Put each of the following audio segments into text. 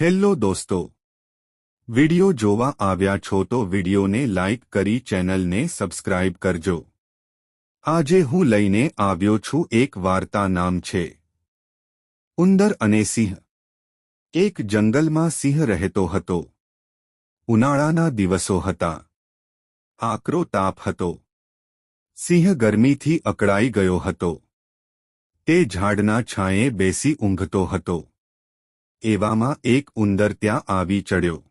Hello દોસ્તો. Video જોવા આવ્યા છો તો વિડિયોને લાઇક કરી ચેનલને સબસ્ક્રાઇબ કરજો. આજે હું લઈને આવ્યો છું એક વાર્તા નામ છે. ઉંદર અને સિંહ. એક જંગલમાં સિંહ રહેતો હતો. ઉનાળાના દિવસો હતા. આકરો તાપ હતો. સિંહ ગરમીથી અકળાઈ ગયો હતો. તે ઝાડના છાંયે બેસી ઊંઘતો હતો. એવામાં એક ઉંદર ત્યાં આવી ચડ્યો.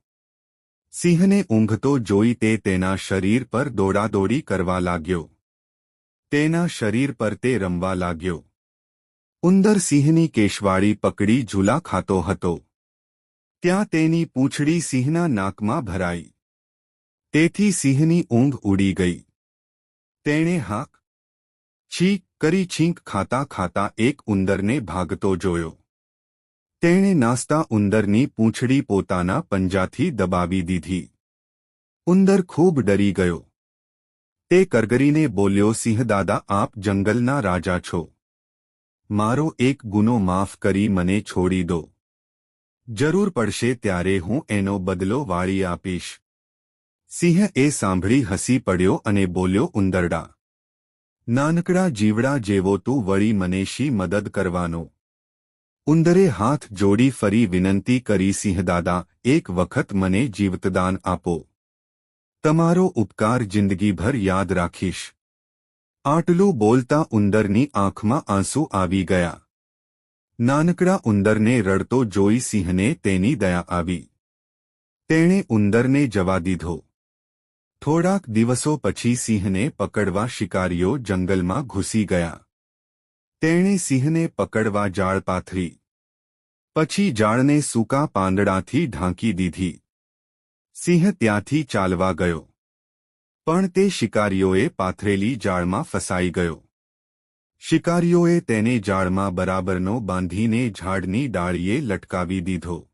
સિંહને ઊંઘતો જોઈ તે તેના શરીર પર દોડાદોડી કરવા લાગ્યો. તેના શરીર પર તે રમવા લાગ્યો. ઉંદર સિંહની કેશવાળી પકડી ઝૂલા ખાતો હતો. ત્યાં તેની પૂંછડી સિંહના નાકમાં ભરાઈ. તેથી સિંહની ઊંઘ ઉડી ગઈ. તેણે હાક, છીંક કરી છીંક ખાતા ખાતા એક ઉંદરને ભાગતો જોયો. તેણે નાસ્તા ઉંદરની પૂંછડી પોતાના પંજાથી દબાવી દીધી. ઉંદર ખૂબ ડરી ગયો. તે કરગરીને બોલ્યો સિંહદાદા આપ જંગલના રાજા છો. મારો એક ગુનો માફ કરી મને છોડી દો. જરૂર પડશે ત્યારે હું એનો બદલો વાળી આપીશ. સિંહ એ સાંભળી હસી પડ્યો અને બોલ્યો, ઉંદરડા, નાનકડા જીવડા જેવો તું વળી મને શી મદદ કરવાનો? ઉંદરે હાથ જોડી ફરી વિનંતી કરી સિંહદાદા એક વખત મને જીવતદાન આપો તમારો ઉપકાર જિંદગીભર યાદ રાખીશ આટલું બોલતા ઉંદરની આંખમાં આંસુ આવી ગયા નાનકડા ઉંદરને રડતો જોઈ સિંહને તેની દયા આવી તેણે ઉંદરને જવા દીધો થોડાક દિવસો પછી સિંહને પકડવા શિકારીઓ જંગલમાં ઘૂસી ગયા તેણે સિંહને પકડવા જાળ પાથરી. પછી જાળને સૂકા પાંદડાથી ઢાંકી દીધી. સિંહ ત્યાંથી ચાલવા ગયો. પણ તે શિકારીઓએ પાથરેલી જાળમાં ફસાઈ ગયો. શિકારીઓએ તેને જાળમાં બરાબરનો બાંધીને ઝાડની ડાળીએ લટકાવી દીધો.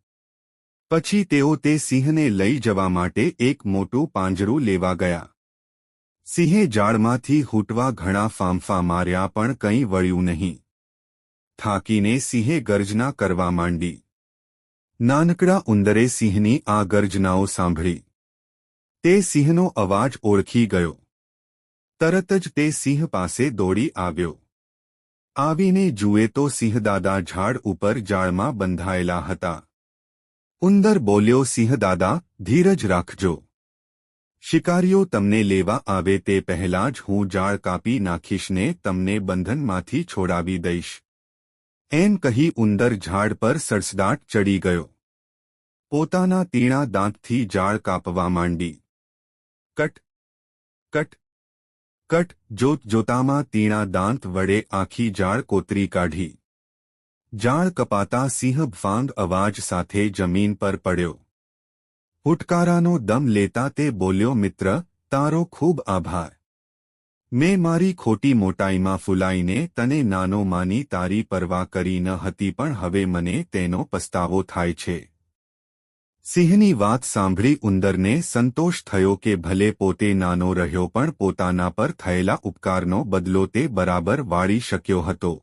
પછી તેઓ તે સિંહને લઈ જવા માટે એક મોટું પાંજરું લેવા ગયા. સિંહે ઝાડમાંથી હૂટવા ઘણા ફાંફા માર્યા પણ કંઈ વળ્યું નહીં. થાકીને સિંહે ગર્જના કરવા માંડી. નાનકડા ઉંદરે સિંહની આ ગર્જનાઓ સાંભળી. તે સિંહનો અવાજ ઓળખી ગયો. તરત જ તે સિંહ પાસે દોડી આવ્યો. આવીને જુએ તો સિંહદાદા ઝાડ ઉપર જાળમાં બંધાયેલા હતા. ઉંદર બોલ્યો, સિંહદાદા, ધીરજ રાખજો. શિકારીઓ તમને લેવા આવે તે પહેલાં જ હું જાળ કાપી નાખીશને તમને બંધનમાંથી છોડાવી દઈશ. એમ કહી ઉંદર ઝાડ પર સડસડાટ ચડી ગયો. પોતાના તીણા દાંતથી જાળ કાપવા માંડી. કટ કટ કટ. જોત જોતામાં તીણા દાંત વડે આખી જાળ કોતરી કાઢી. જાળ કપાતા સિંહ ફાંગ અવાજ સાથે જમીન પર પડ્યો. ફુટકારાનો દમ લેતા તે બોલ્યો, મિત્ર, તારો ખૂબ આભાર. મેં મારી ખોટી મોટાઈમાં ફૂલાઈને તને નાનો માની તારી પરવા કરી ન હતી, પણ હવે મને તેનો પસ્તાવો થાય છે. સિંહની વાત સાંભળી ઉંદરને સંતોષ થયો કે ભલે પોતે નાનો રહ્યો, પણ પોતાના પર થયેલા ઉપકારનો બદલો તે બરાબર વાળી શક્યો હતો.